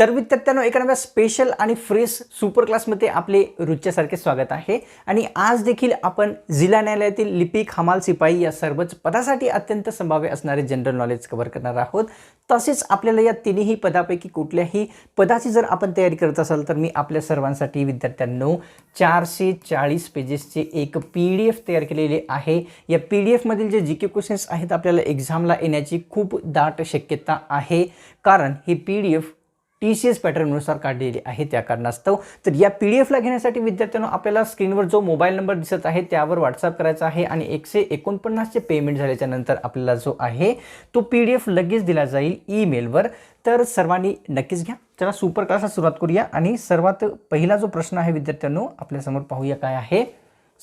तर विद्यार्थ्यांनो एका नव्या स्पेशल आणि फ्रेश सुपर क्लासमध्ये आपले रोजच्यासारखे स्वागत आहे. आणि आज देखील आपण जिल्हा न्यायालयातील लिपिक हमाल सिपाई या सर्वच पदासाठी अत्यंत संभाव्य असणारे जनरल नॉलेज कव्हर करणार आहोत. तसेच आपल्याला या तिन्ही पदापैकी कुठल्याही पदाची जर आपण तयारी करत असाल तर मी आपल्या सर्वांसाठी विद्यार्थ्यांनो चारशे चाळीस पेजेसचे एक पी डी एफ तयार केलेले आहे. या पी डी एफमधील जे जी के क्वेश्चन्स आहेत आपल्याला एक्झामला येण्याची खूप दाट शक्यता आहे. कारण हे P D F T C S पॅटर्ननुसार काढलेली आहे त्या कारणास्तव. तर या पी डी एफला घेण्यासाठी विद्यार्थ्यांनो आपल्याला स्क्रीनवर जो मोबाईल नंबर दिसत आहे त्यावर व्हॉट्सअप करायचा आहे आणि एकशे एकोणपन्नासचे पेमेंट झाल्याच्यानंतर आपल्याला जो आहे तो पी डी एफ लगेच दिला जाईल ईमेलवर तर सर्वांनी नक्कीच घ्या. चला सुपर क्लासला सुरुवात करूया आणि सर्वात पहिला जो प्रश्न आहे विद्यार्थ्यांनो आपल्यासमोर पाहूया काय आहे.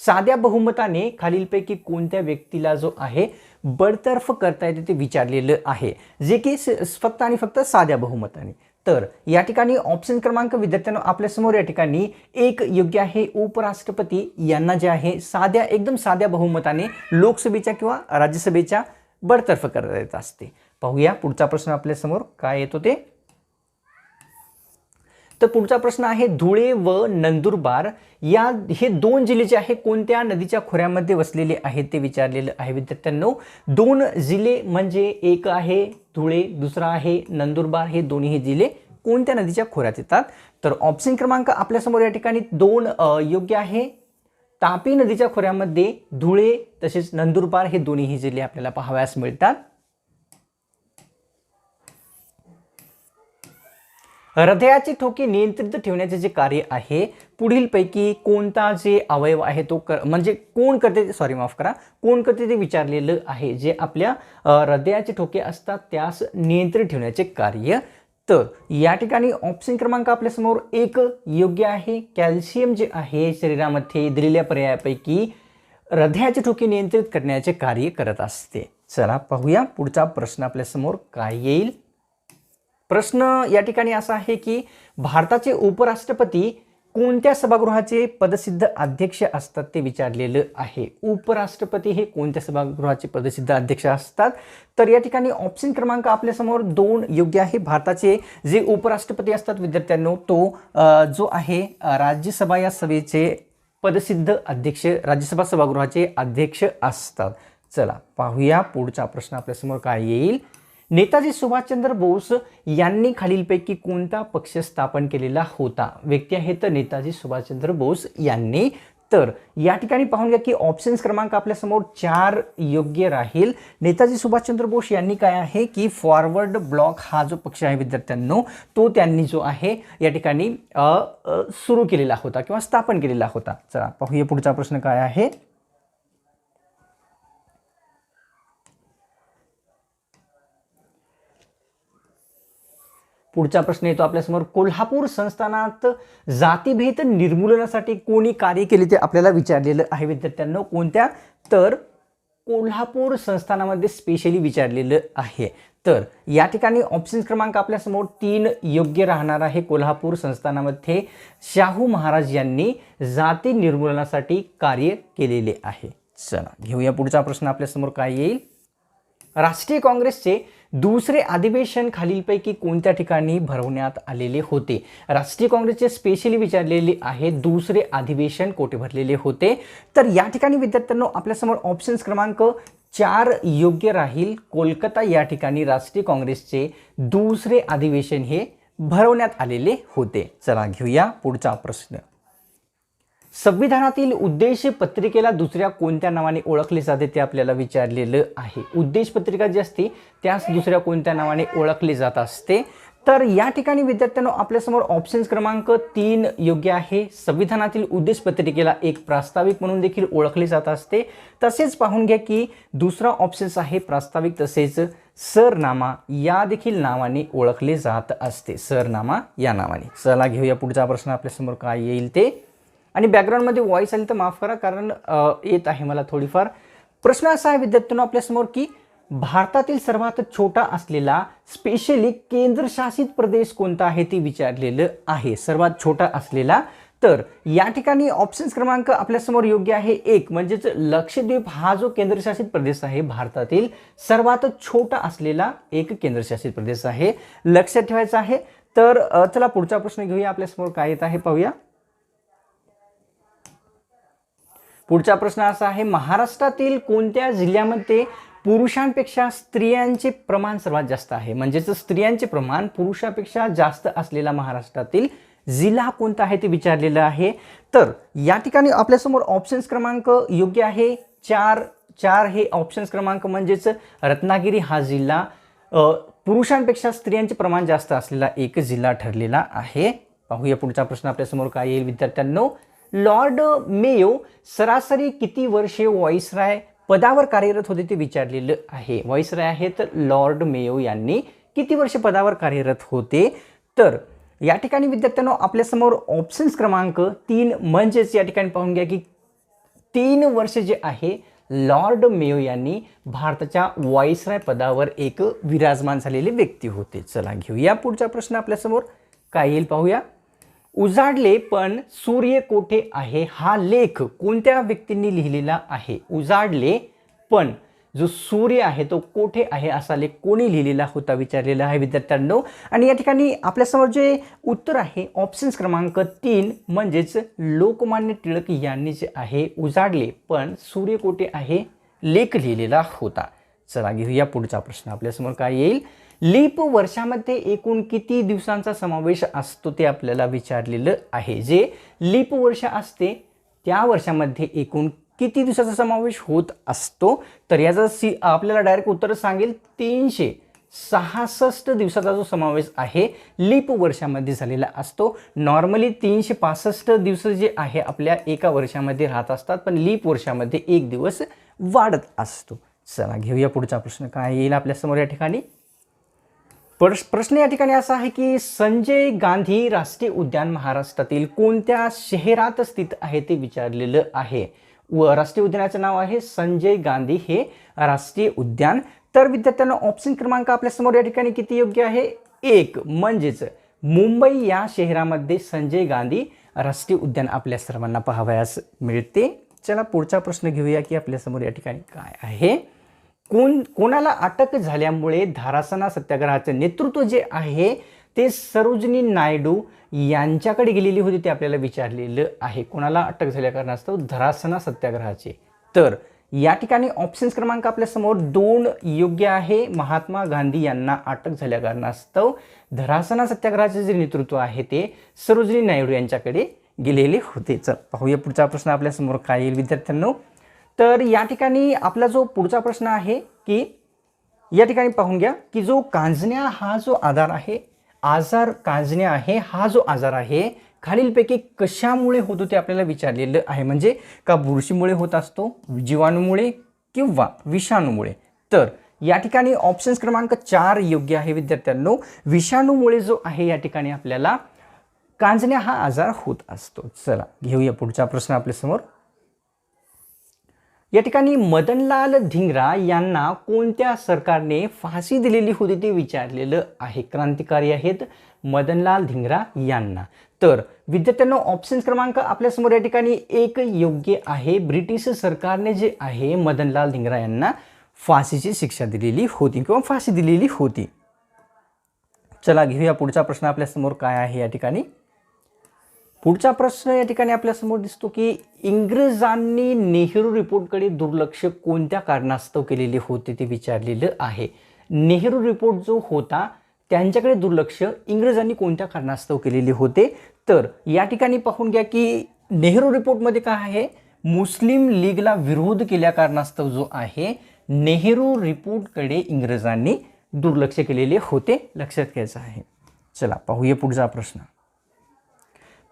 साध्या बहुमताने खालीलपैकी कोणत्या व्यक्तीला जो आहे बडतर्फ करता येते ते विचारलेलं आहे. जे की स- फक्त आणि फक्त साध्या बहुमताने. तर या ठिकाणी ऑप्शन क्रमांक विद्यार्थ्यांनो आपल्यासमोर या ठिकाणी एक योग्य आहे उपराष्ट्रपती. यांना जे आहे साध्या एकदम साध्या बहुमताने लोकसभेच्या किंवा राज्यसभेच्या बडतर्फ करता येत असते. पाहूया पुढचा प्रश्न आपल्यासमोर काय येतो ते. तर पुढचा प्रश्न आहे धुळे व नंदुरबार या हे दोन जिल्हे जे आहे कोणत्या नदीच्या खोऱ्यामध्ये वसलेले आहेत ते विचारलेलं आहे विद्यार्थ्यांनो. दोन जिल्हे म्हणजे एक आहे धुळे दुसरा आहे नंदुरबार हे दोन्ही जिल्हे कोणत्या नदीच्या खोऱ्यात येतात? तर ऑप्शन क्रमांक आपल्यासमोर या ठिकाणी दोन योग्य आहे. तापी नदीच्या खोऱ्यामध्ये धुळे तसेच नंदुरबार हे दोन्ही जिल्हे आपल्याला पाहावयास मिळतात. हृदयाचे ठोके नियंत्रित ठेवण्याचे जे कार्य आहे पुढीलपैकी कोणता जे अवयव आहे तो कर म्हणजे कोण करते सॉरी माफ करा. कोण करते ते विचारलेलं आहे जे आपल्या हृदयाचे ठोके असतात त्यास नियंत्रित ठेवण्याचे कार्य. तर या ठिकाणी ऑप्शन क्रमांक आपल्यासमोर एक योग्य आहे. कॅल्शियम जे आहे शरीरामध्ये दिलेल्या पर्यायापैकी हृदयाचे ठोके नियंत्रित करण्याचे कार्य करत असते. चला पाहूया पुढचा प्रश्न आपल्यासमोर काय येईल. प्रश्न या ठिकाणी असा आहे की भारताचे उपराष्ट्रपती कोणत्या सभागृहाचे पदसिद्ध अध्यक्ष असतात ते विचारलेलं आहे. उपराष्ट्रपती हे कोणत्या सभागृहाचे पदसिद्ध अध्यक्ष असतात? तर या ठिकाणी ऑप्शन क्रमांक आपल्यासमोर दोन योग्य आहे. भारताचे जे उपराष्ट्रपती असतात विद्यार्थ्यांनो तो जो आहे राज्यसभा या सभेचे पदसिद्ध अध्यक्ष राज्यसभा सभागृहाचे अध्यक्ष असतात. चला पाहूया पुढचा प्रश्न आपल्यासमोर काय येईल. नेताजी सुभाषचंद्र बोस यांनी खालीलपैकी कोणता पक्ष स्थापन केलेला होता? व्यक्ती आहे तर नेताजी सुभाषचंद्र बोस यांनी. तर या ठिकाणी पाहून घ्या की ऑप्शन्स क्रमांक आपल्यासमोर चार योग्य राहील. नेताजी सुभाषचंद्र बोस यांनी काय आहे की फॉरवर्ड ब्लॉक हा जो पक्ष आहे विद्यार्थ्यांनो तो त्यांनी जो आहे या ठिकाणी सुरू केलेला होता किंवा स्थापन केलेला होता. चला पाहूया पुढचा प्रश्न काय आहे. पुढचा प्रश्न येतो आपल्यासमोर. कोल्हापूर संस्थानात जातीभेद निर्मूलनासाठी कोणी कार्य केले ते आपल्याला विचारलेलं आहे विद्यार्थ्यांना. कोणत्या? तर कोल्हापूर संस्थानामध्ये स्पेशली विचारलेलं आहे. तर या ठिकाणी ऑप्शन क्रमांक आपल्यासमोर तीन योग्य राहणार आहे कोल्हापूर संस्थानामध्ये. शाहू महाराज यांनी जाती निर्मूलनासाठी कार्य केलेले आहे. चला घेऊया पुढचा प्रश्न आपल्यासमोर काय येईल? राष्ट्रीय काँग्रेसचे दुसरे अधिवेशन खालीलपैकी कोणत्या ठिकाणी भरवण्यात आलेले होते? राष्ट्रीय काँग्रेसचे स्पेशली विचारलेले आहे दुसरे अधिवेशन कोठे भरलेले होते? तर या ठिकाणी विद्यार्थ्यांनो आपल्यासमोर ऑप्शन्स क्रमांक चार योग्य राहील. कोलकाता या ठिकाणी राष्ट्रीय काँग्रेसचे दुसरे अधिवेशन हे भरवण्यात आलेले होते. चला घेऊया पुढचा प्रश्न. संविधानातील उद्देश पत्रिकेला दुसऱ्या कोणत्या नावाने ओळखले जाते ते आपल्याला विचारलेलं आहे. उद्देश पत्रिका जी असते त्यास दुसऱ्या कोणत्या नावाने ओळखले जात असते? तर या ठिकाणी विद्यार्थ्यांनो आपल्यासमोर ऑप्शन्स क्रमांक तीन योग्य आहे. संविधानातील उद्देश पत्रिकेला एक प्रास्ताविक म्हणून देखील ओळखले जात असते. तसेच पाहून घ्या की दुसरा ऑप्शन्स आहे प्रास्ताविक तसेच सरनामा. या देखील नावाने ओळखले जात असते. सरनामा या नावाने. चला घेऊया पुढचा प्रश्न. आपल्यासमोर काय येईल ते? आणि बॅकग्राऊंडमध्ये व्हॉईस आली तर माफ करा कारण येत आहे मला थोडीफार. प्रश्न असा आहे विद्यार्थ्यांना आपल्यासमोर की भारतातील सर्वात छोटा असलेला स्पेशली केंद्रशासित प्रदेश कोणता आहे ते विचारलेलं आहे. सर्वात छोटा असलेला. तर या ठिकाणी ऑप्शन्स क्रमांक आपल्यासमोर योग्य आहे एक. म्हणजेच लक्षद्वीप हा जो केंद्रशासित प्रदेश आहे भारतातील सर्वात छोटा असलेला एक केंद्रशासित प्रदेश आहे. लक्षात ठेवायचा आहे. तर चला पुढचा प्रश्न घेऊया. आपल्यासमोर काय येत आहे पाहूया. पुढचा प्रश्न असा आहे महाराष्ट्रातील कोणत्या जिल्ह्यामध्ये पुरुषांपेक्षा स्त्रियांचे प्रमाण सर्वात जास्त आहे? म्हणजेच स्त्रियांचे प्रमाण पुरुषापेक्षा जास्त असलेला महाराष्ट्रातील जिल्हा कोणता आहे ते विचारलेलं आहे. तर या ठिकाणी आपल्यासमोर ऑप्शन्स क्रमांक योग्य आहे. चार चार हे ऑप्शन्स क्रमांक म्हणजेच रत्नागिरी हा जिल्हा पुरुषांपेक्षा स्त्रियांचे प्रमाण जास्त असलेला एक जिल्हा ठरलेला आहे. पाहूया पुढचा प्रश्न आपल्यासमोर काय येईल विद्यार्थ्यांनो. लॉर्ड मेयो सरासरी किती वर्षे व्हॉइसराय पदावर कार्यरत होते ते विचारलेलं आहे. व्हॉइसराय आहेत लॉर्ड मेयो यांनी किती वर्षे पदावर कार्यरत होते? तर या ठिकाणी विद्यार्थ्यांनो आपल्यासमोर ऑप्शन्स क्रमांक तीन म्हणजेच या ठिकाणी पाहून घ्या की तीन वर्ष जे आहे लॉर्ड मेयो यांनी भारताच्या व्हॉइसराय पदावर एक विराजमान झालेले व्यक्ती होते. चला घेऊया पुढचा प्रश्न आपल्यासमोर काय येईल पाहूया? उजाडले पण सूर्य कोठे आहे हा लेख कोणत्या व्यक्तींनी लिहिलेला आहे? उजाडले पण जो सूर्य आहे तो कोठे आहे असा लेख कोणी लिहिलेला होता विचारलेला आहे विद्यार्थ्यांनो. आणि या ठिकाणी आपल्यासमोर जे उत्तर आहे ऑप्शन्स क्रमांक तीन म्हणजेच लोकमान्य टिळक यांनी जे आहे उजाडले पण सूर्य कोठे आहे? लेख लिहिलेला होता. चला घेऊया पुढचा प्रश्न. आपल्यासमोर काय येईल? लीप वर्षामध्ये एकूण किती दिवसांचा समावेश असतो ते आपल्याला विचारलेलं आहे. जे लीप वर्ष असते त्या वर्षामध्ये एकूण किती दिवसाचा समावेश होत असतो? तर याचा सी आपल्याला डायरेक्ट उत्तर सांगेल तीनशे सहासष्ट दिवसाचा जो समावेश आहे लीप वर्षामध्ये झालेला असतो. नॉर्मली तीनशे पासष्ट दिवस जे आहे आपल्या एका वर्षामध्ये राहत असतात पण लीप वर्षामध्ये एक दिवस वाढत असतो. चला घेऊया पुढचा प्रश्न. काय येईल आपल्यासमोर या ठिकाणी? प्रश्न या ठिकाणी असा आहे की संजय गांधी राष्ट्रीय उद्यान महाराष्ट्रातील कोणत्या शहरात स्थित आहे ते विचारलेलं आहे. व राष्ट्रीय उद्यानाचं नाव आहे संजय गांधी हे राष्ट्रीय उद्यान. तर विद्यार्थ्यांना ऑप्शन क्रमांक आपल्यासमोर या ठिकाणी किती योग्य आहे? एक म्हणजेच मुंबई या शहरामध्ये संजय गांधी राष्ट्रीय उद्यान आपल्या सर्वांना पाहावयास मिळते. चला पुढचा प्रश्न घेऊया की आपल्यासमोर या ठिकाणी काय आहे. कोण कोणाला अटक झाल्यामुळे धारासना सत्याग्रहाचं नेतृत्व जे आहे ते सरोजिनी नायडू यांच्याकडे गेलेली होती ते आपल्याला विचारलेलं आहे. कोणाला अटक झाल्या कारणास्तव धरासना सत्याग्रहाचे. तर या ठिकाणी ऑप्शन्स क्रमांक आपल्यासमोर दोन योग्य आहे. महात्मा गांधी यांना अटक झाल्या कारणास्तव धरासना सत्याग्रहाचे जे नेतृत्व आहे ते सरोजनी नायडू यांच्याकडे गेलेले होते चल पाहूया पुढचा प्रश्न आपल्यासमोर काय येईल. विद्यार्थ्यांनो तर या ठिकाणी आपला जो पुढचा प्रश्न आहे की या ठिकाणी पाहून घ्या की जो कांजण्या हा जो आजार आहे आजार कांजण्या आहे हा जो आजार आहे खालीलपैकी कशामुळे होतो ते आपल्याला विचारलेलं आहे? म्हणजे का बुरशीमुळे होत असतो जीवाणूमुळे किंवा विषाणूमुळे? तर या ठिकाणी ऑप्शन्स क्रमांक चार योग्य आहे विद्यार्थ्यांनो. विषाणूमुळे जो आहे या ठिकाणी आपल्याला कांजण्या हा आजार होत असतो. चला घेऊया पुढचा प्रश्न आपल्यासमोर. या ठिकाणी मदनलाल धिंगरा यांना कोणत्या सरकारने फाशी दिलेली होती ते विचारलेलं आहे. क्रांतिकारी आहेत मदनलाल धिंगरा यांना. तर विद्यार्थ्यांना ऑप्शन क्रमांक आपल्यासमोर या ठिकाणी एक योग्य आहे. ब्रिटिश सरकारने जे आहे मदनलाल धिंगरा यांना फाशीची शिक्षा दिलेली होती किंवा फाशी दिलेली होती. चला घेऊया पुढचा प्रश्न आपल्यासमोर काय आहे या ठिकाणी. पुढचा प्रश्न या ठिकाणी आपल्यासमोर दिसतो की इंग्रजांनी नेहरू रिपोर्टकडे दुर्लक्ष कोणत्या कारणास्तव केलेले होते ते विचारलेलं आहे. नेहरू रिपोर्ट जो होता त्यांच्याकडे दुर्लक्ष इंग्रजांनी कोणत्या कारणास्तव केलेले होते? तर या ठिकाणी पाहून घ्या की नेहरू रिपोर्टमध्ये काय आहे? मुस्लिम लीगला विरोध केल्या कारणास्तव जो आहे नेहरू रिपोर्टकडे इंग्रजांनी दुर्लक्ष केलेले होते. लक्षात घ्यायचं आहे. चला पाहूया पुढचा प्रश्न.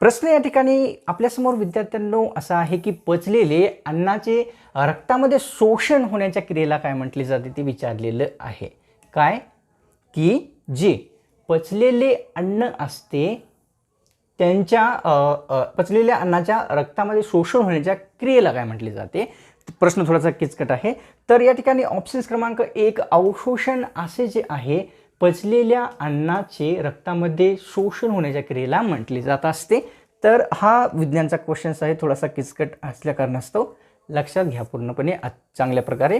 प्रश्न या ठिकाणी आपल्यासमोर विद्यार्थ्यांनो असा आहे की पचलेले अन्नाचे रक्तामध्ये शोषण होण्याच्या क्रियेला काय म्हटले जाते ते विचारलेलं आहे. काय? की जे पचलेले अन्न असते त्यांच्या पचलेल्या अन्नाच्या रक्तामध्ये शोषण होण्याच्या क्रियेला काय म्हटले जाते? प्रश्न थोडासा किचकट आहे. तर या ठिकाणी ऑप्शन्स क्रमांक एक अवशोषण असे जे आहे पचलेल्या अन्नाचे रक्तामध्ये शोषण होण्याच्या क्रियेला म्हटले जात असते. तर हा विज्ञानचा क्वेश्चन्स आहे. थोडासा किचकट असल्या कारणास्तव लक्षात घ्या पूर्णपणे. चांगल्या प्रकारे.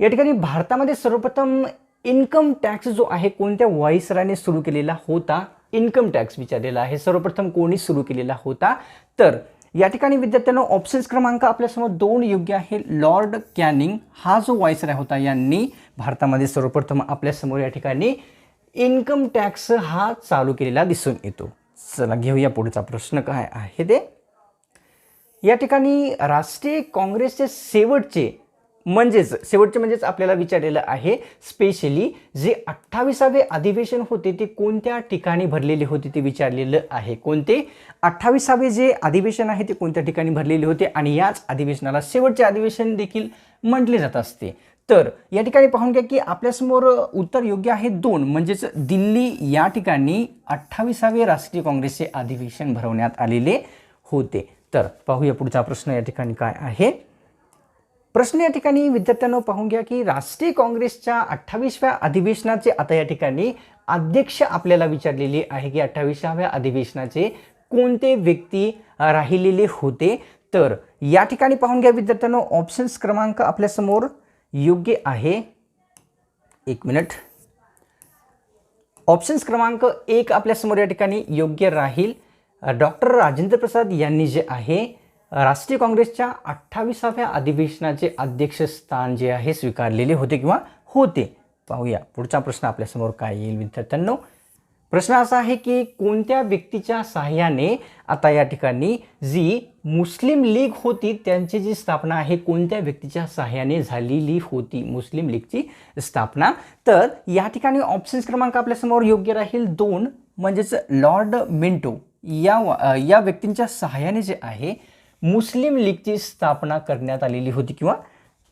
या ठिकाणी भारतामध्ये सर्वप्रथम इन्कम टॅक्स जो आहे कोणत्या वाईसराने सुरू केलेला होता? इन्कम टॅक्स विचारलेला आहे. सर्वप्रथम कोणी सुरू केलेला होता? तर या ठिकाणी विद्यार्थ्यांना ऑप्शन्स क्रमांक आपल्यासमोर दोन योग्य आहे. लॉर्ड कॅनिंग हा जो व्हायसराय होता यांनी भारतामध्ये सर्वप्रथम आपल्यासमोर या ठिकाणी इन्कम टॅक्स हा चालू केलेला दिसून येतो. चला घेऊया पुढचा प्रश्न काय आहे ते. या ठिकाणी राष्ट्रीय काँग्रेसचे शेवटचे म्हणजेच शेवटचे म्हणजेच आपल्याला विचारलेलं आहे स्पेशली जे अठ्ठावीसावे अधिवेशन होते ते कोणत्या ठिकाणी भरलेले होते ते विचारलेलं आहे. कोणते? अठ्ठावीसावे जे अधिवेशन आहे ते कोणत्या ठिकाणी भरलेले होते? आणि याच अधिवेशनाला शेवटचे अधिवेशन देखील म्हटले जात असते. तर या ठिकाणी पाहून घ्या की आपल्यासमोर उत्तर योग्य आहे दोन. म्हणजेच दिल्ली या ठिकाणी अठ्ठावीसावे राष्ट्रीय काँग्रेसचे अधिवेशन भरवण्यात आलेले होते. तर पाहूया पुढचा प्रश्न या ठिकाणी काय आहे. प्रश्न या ठिकाणी विद्यार्थ्यांनो पाहून घ्या की राष्ट्रीय काँग्रेसच्या अठ्ठावीसव्या अधिवेशनाचे आता या ठिकाणी अध्यक्ष आपल्याला विचारलेली आहे की अठ्ठावीसाव्या अधिवेशनाचे कोणते व्यक्ती राहिलेले होते? तर या ठिकाणी पाहून घ्या विद्यार्थ्यांनो ऑप्शन्स क्रमांक आपल्यासमोर योग्य आहे. एक मिनिट ऑप्शन्स क्रमांक एक आपल्यासमोर या ठिकाणी योग्य राहील. डॉक्टर राजेंद्र प्रसाद यांनी जे आहे राष्ट्रीय काँग्रेसच्या अठ्ठावीसाव्या अधिवेशनाचे अध्यक्षस्थान जे आहे स्वीकारलेले होते किंवा होते. पाहूया. पुढचा प्रश्न आपल्यासमोर काय येईल विद्यार्थ्यांनो? प्रश्न असा आहे की कोणत्या व्यक्तीच्या सहाय्याने आता या ठिकाणी जी मुस्लिम लीग होती त्यांची जी स्थापना आहे कोणत्या व्यक्तीच्या सहाय्याने झालेली होती मुस्लिम लीगची स्थापना? तर या ठिकाणी ऑप्शन्स क्रमांक आपल्यासमोर योग्य राहील दोन. म्हणजेच लॉर्ड मिंटो या या व्यक्तींच्या सहाय्याने जे आहे मुस्लिम लीगची स्थापना करण्यात आलेली होती किंवा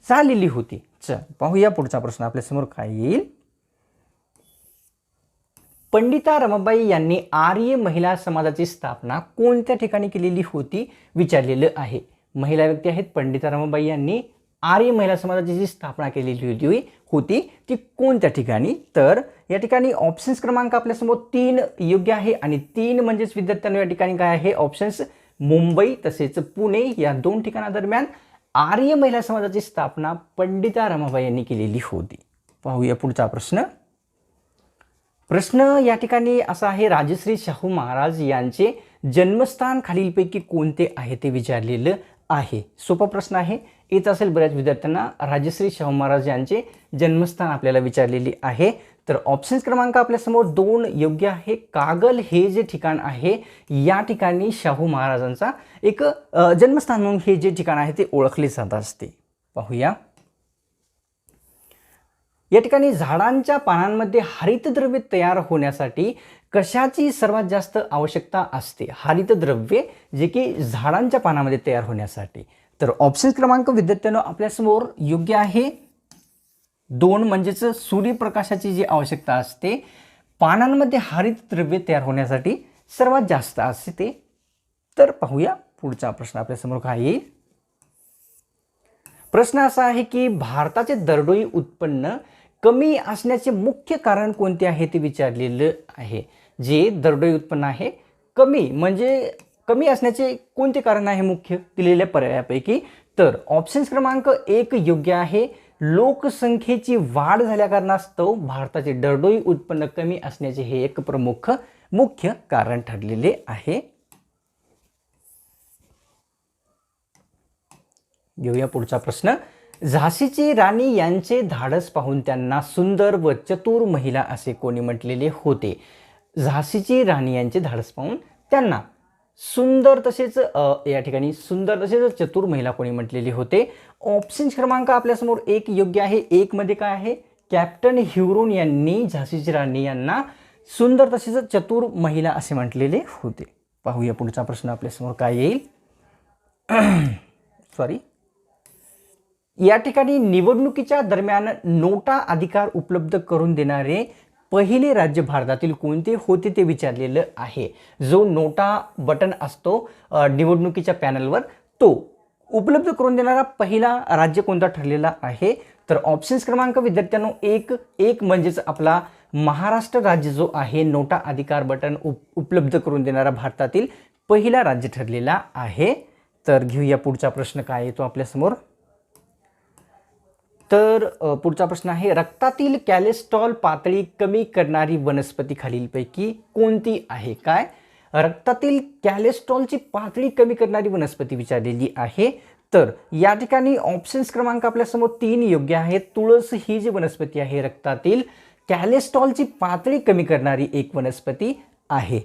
झालेली होती. चल पाहूया पुढचा प्रश्न. आपल्यासमोर काय येईल? पंडिता रमाबाई यांनी आर्य महिला समाजाची स्थापना कोणत्या ठिकाणी केलेली होती विचारलेलं आहे. महिला व्यक्ती आहेत पंडिता रमाबाई यांनी आर्य महिला समाजाची जी स्थापना केलेली होती होती ती कोणत्या ठिकाणी? तर या ठिकाणी ऑप्शन्स क्रमांक आपल्यासमोर तीन योग्य आहे आणि तीन म्हणजेच विद्यार्थ्यांना या ठिकाणी काय आहे? ऑप्शन्स मुंबई तसेच पुणे या दोन ठिकाणादरम्यान आर्य महिला समाजाची स्थापना पंडिता रमाबाई यांनी केलेली होती. पाहूया पुढचा प्रश्न. प्रश्न या ठिकाणी असा आहे राजश्री शाहू महाराज यांचे जन्मस्थान खालीलपैकी कोणते आहे ते विचारलेलं आहे. सोपा प्रश्न आहे. येत असेल बऱ्याच विद्यार्थ्यांना. राजश्री शाहू महाराज यांचे जन्मस्थान आपल्याला विचारलेले आहे. तर ऑप्शन्स क्रमांक आपल्यासमोर दोन योग्य आहे. कागल हे जे ठिकाण आहे या ठिकाणी शाहू महाराजांचा एक जन्मस्थान म्हणून हे जे ठिकाण आहे ते ओळखले जात असते. पाहूया. या ठिकाणी झाडांच्या पानांमध्ये हरितद्रव्य तयार होण्यासाठी कशाची सर्वात जास्त आवश्यकता असते? हरितद्रव्ये जे की झाडांच्या पानामध्ये तयार होण्यासाठी. तर ऑप्शन क्रमांक विद्यार्थ्यांनो आपल्यासमोर योग्य आहे. दोन म्हणजेच सूर्यप्रकाशाची जी आवश्यकता असते पानांमध्ये हरितद्रव्ये तयार होण्यासाठी सर्वात जास्त असते. तर पाहूया पुढचा प्रश्न आपल्यासमोर काय येईल? प्रश्न असा आहे की भारताचे दरडोई उत्पन्न कमी असण्याचे मुख्य कारण कोणते आहे ते विचारलेलं आहे. जे दरडोई उत्पन्न आहे कमी म्हणजे कमी असण्याचे कोणते कारण आहे मुख्य? दिलेल्या पर्यायापैकी. तर ऑप्शन्स क्रमांक एक योग्य आहे. लोकसंख्येची वाढ झाल्या कारणास्तव भारताचे दरडोई उत्पन्न कमी असण्याचे हे एक प्रमुख मुख्य कारण ठरलेले आहे. घेऊया पुढचा प्रश्न. झाशीची राणी यांचे धाडस पाहून त्यांना सुंदर व चतुर महिला असे कोणी म्हटलेले होते. झाशीची राणी यांचे धाडस पाहून त्यांना सुंदर तसेच या ठिकाणी सुंदर तसेच चतुर महिला कोणी म्हटलेली होते. ऑप्शन क्रमांक आपल्यासमोर एक योग्य आहे. एकमध्ये काय आहे? कॅप्टन ह्युरोन यांनी झाशीची राणी यांना सुंदर तसेच चतुर महिला असे म्हटलेले होते. पाहूया पुढचा प्रश्न आपल्यासमोर काय येईल. सॉरी या ठिकाणी निवडणुकीच्या दरम्यान नोटा अधिकार उपलब्ध करून देणारे पहिले राज्य भारतातील कोणते होते ते विचारलेलं आहे. जो नोटा बटन असतो निवडणुकीच्या पॅनलवर तो उपलब्ध करून देणारा पहिला राज्य कोणता ठरलेला आहे? तर ऑप्शन्स क्रमांक विद्यार्थ्यांनो एक एक म्हणजेच आपला महाराष्ट्र राज्य जो आहे नोटा अधिकार बटन उप उपलब्ध करून देणारा भारतातील पहिला राज्य ठरलेला आहे. तर घेऊया पुढचा प्रश्न काय येतो आपल्यासमोर? तर पुढचा प्रश्न आहे रक्तातील कॅलेस्ट्रॉल पातळी कमी करणारी वनस्पती खालीलपैकी कोणती आहे? काय? रक्तातील कॅलेस्ट्रॉलची पातळी कमी करणारी वनस्पती विचारलेली आहे. तर या ठिकाणी ऑप्शन्स क्रमांक आपल्यासमोर तीन योग्य आहेत. तुळस ही जी वनस्पती आहे रक्तातील कॅलेस्ट्रॉलची पातळी कमी करणारी एक वनस्पती आहे.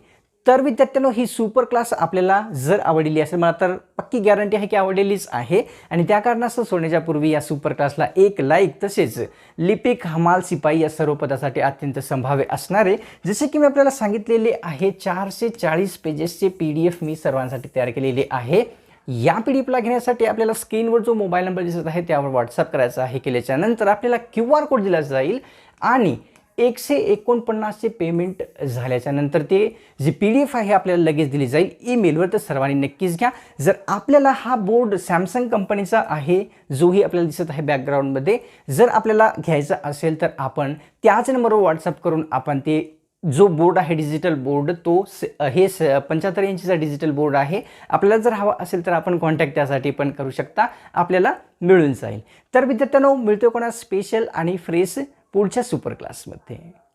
तर विद्यार्थ्यांनो ही सुपर क्लास आपल्याला जर आवडलेली असेल मला तर पक्की गॅरंटी आहे की आवडलेलीच आहे. आणि त्या कारणास्तव सोडण्याच्या पूर्वी या सुपर क्लासला एक लाईक तसेच लिपिक हमाल सिपाई या सर्व पदासाठी अत्यंत संभाव्य असणारे. जसे की मी आपल्याला सांगितलेले आहे चारशे चाळीस पेजेसचे पी डी एफ मी सर्वांसाठी तयार केलेले आहे. या पी डी एफला घेण्यासाठी आपल्याला स्क्रीनवर जो मोबाईल नंबर दिसत आहे त्यावर व्हॉट्सअप करायचा आहे. केल्याच्यानंतर आपल्याला क्यू आर कोड दिला जाईल. आणि एकशे एकोणपन्नासचे पेमेंट झाल्याच्यानंतर ते जी पी डी एफ आहे आपल्याला लगेच दिली जाईल. ईमेलवर तर सर्वांनी नक्कीच घ्या. जर आपल्याला हा बोर्ड सॅमसंग कंपनीचा आहे जोही आपल्याला दिसत आहे बॅकग्राऊंडमध्ये जर आपल्याला घ्यायचा असेल तर आपण त्याच नंबरवर व्हॉट्सअप करून आपण ते जो बोर्ड आहे डिजिटल बोर्ड तो स हे स पंच्याहत्तर इंचीचा डिजिटल बोर्ड आहे. आपल्याला जर हवा असेल तर आपण कॉन्टॅक्ट त्यासाठी पण करू शकता. आपल्याला मिळून जाईल. तर विद्यार्थ्यांनो मिळतो कोणा स्पेशल आणि फ्रेश पुढच्या सुपर क्लासमध्ये.